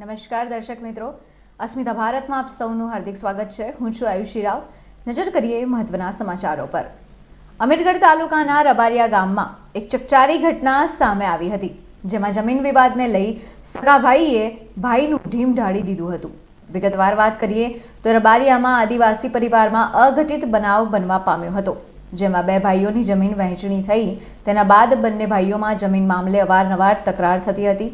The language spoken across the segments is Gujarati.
નમસ્કાર દર્શક મિત્રો. અસ્મિતા ભારતમાં આપ સૌનું હાર્દિક સ્વાગત છે. હું છું આયુષી રાવ. નજર કરીએ મહત્વના સમાચારો પર. અમીરગઢ તાલુકાના રબારિયા ગામમાં એક ચકચારી ઘટના સામે આવી હતી, જેમાં જમીન વિવાદને લઈ સગાભાઈએ ભાઈનું ઢીમ ઢાળી દીધું હતું. વિગતવાર વાત કરીએ તો રબારિયામાં આદિવાસી પરિવારમાં અઘટિત બનાવ બનવા પામ્યો હતો, જેમાં બે ભાઈઓની જમીન વહેંચણી થઈ, તેના બાદ બંને ભાઈઓમાં જમીન મામલે અવારનવાર તકરાર થતી હતી.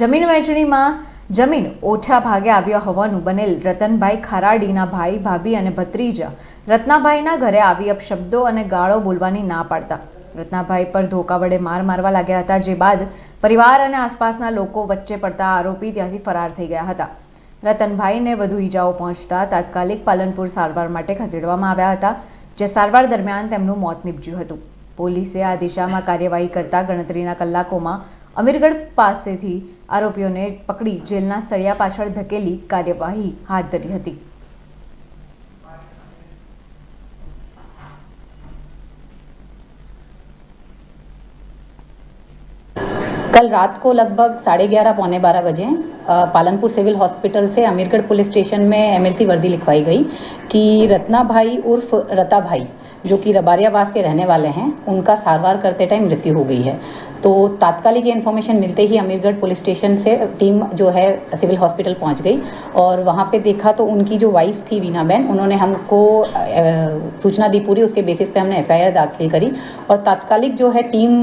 જમીન વહેંચણીમાં જમીન ઓછા ભાગે આવ્યા હોવાનું બનેલ રતનભાઈ ખારાડીના ભાઈ, ભાભી અને ભત્રીજા રત્નાભાઈના ઘરે આવી અપશબ્દો અને ગાળો બોલવાની ના પાડતા. રત્નાભાઈ પર ધોકા વડે માર મારવા લાગ્યા હતા, જે બાદ પરિવાર અને આસપાસના લોકો વચ્ચે પડતા આરોપી ત્યાંથી ફરાર થઈ ગયા હતા. રતનભાઈને વધુ ઈજાઓ પહોંચતા તાત્કાલિક પાલનપુર સારવાર માટે ખસેડવામાં આવ્યા હતા, જે સારવાર દરમિયાન તેમનું મોત નીપજ્યું હતું. પોલીસે આ દિશામાં કાર્યવાહી કરતા ગણતરીના કલાકોમાં અમીરગઢ પાસેથી આરોપીઓને પકડી જેલના સળિયા પાછળ ધકેલી કાર્યવાહી હાથ ધરી હતી कल रात को लगभग साढ़े ग्यारह पौने बारह बजे अ, पालनपुर सिविल हॉस्पिटल से अमीरगढ़ पुलिस स्टेशन में एमएलसी वर्दी लिखवाई गई कि रत्ना भाई उर्फ रता भाई जो कि रबारियावास के रहने वाले हैं, उनका सारवार करते टाइम मृत्यु हो गई है। तो तात्कालिक ये इन्फॉर्मेशन मिलते ही अमीरगढ़ पुलिस स्टेशन से टीम जो है सिविल हॉस्पिटल पहुँच गई और वहाँ पे देखा तो उनकी जो वाइफ थी वीना बहन उन्होंने हमको सूचना दी पूरी, उसके बेसिस पे हमने एफआईआर दाखिल करी और तात्कालिक जो है टीम